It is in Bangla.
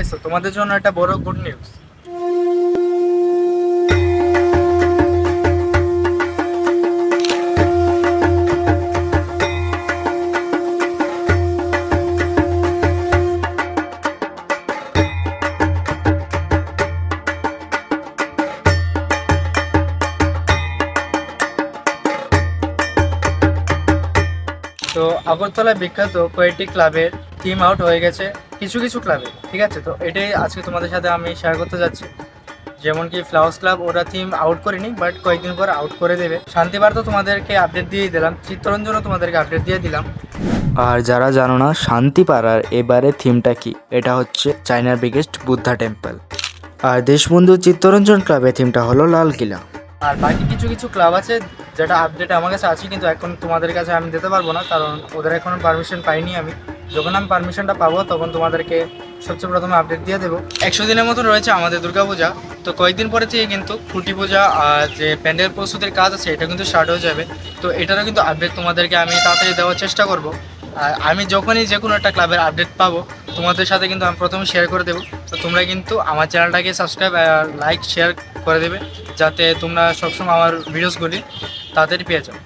পাইছো? তোমাদের জন্য একটা বড় গুড নিউজ তো আগরতলা বিখ্যাত কয়েকটি ক্লাবের টিম আউট হয়ে গেছে। কিছু কিছু ক্লাবে ঠিক আছে? তো এটাই আজকে তোমাদের সাথে আমি শেয়ার করতে যাচ্ছি। যেমন কি ফ্লাওয়ার্স ক্লাব ওরা থিম আউট করেনি বাট কয়েকদিন পর আউট করে দেবে। শান্তিবার তো তোমাদেরকে আপডেট দিয়ে দিলাম। চিত্তরঞ্জনও তোমাদেরকে আপডেট দিয়ে দিলাম। আর যারা জানো না শান্তিপাড়ার এবারে থিমটা কি? এটা হচ্ছে চায়নার বিগেস্ট বুদ্ধা টেম্পল আর দেশবন্ধু চিত্তরঞ্জন ক্লাবের থিমটা হলো লাল কিলা। আর বাকি কিছু কিছু ক্লাব আছে যেটা আপডেট আমার কাছে আছে কিন্তু এখন তোমাদের কাছে আমি দিতে পারব না কারণ ওদের এখনও পারমিশন পাইনি আমি। যখন আমি পারমিশনটা পাবো, তখন তোমাদেরকে সবচেয়ে প্রথমে আপডেট দিয়ে দেবো। একশো দিনের মতো রয়েছে আমাদের দুর্গাপূজা তো কয়েকদিন পরে থেকে কিন্তু খুঁটি পূজা আর যে প্যান্ডেল প্রস্তুতির কাজ আছে, এটা কিন্তু স্টার্ট হয়ে যাবে। তো এটারও কিন্তু আপডেট তোমাদেরকে আমি তাড়াতাড়ি দেওয়ার চেষ্টা করব। আর আমি যখনই যে কোনো একটা ক্লাবের আপডেট পাবো, তোমাদের সাথে কিন্তু আমি প্রথমে শেয়ার করে দেবো। তো তোমরা কিন্তু আমার চ্যানেলটাকে সাবস্ক্রাইব আর লাইক শেয়ার করে দেবে, যাতে তোমরা সবসময় আমার ভিডিওসগুলি তাড়াতাড়ি পেয়ে যাও।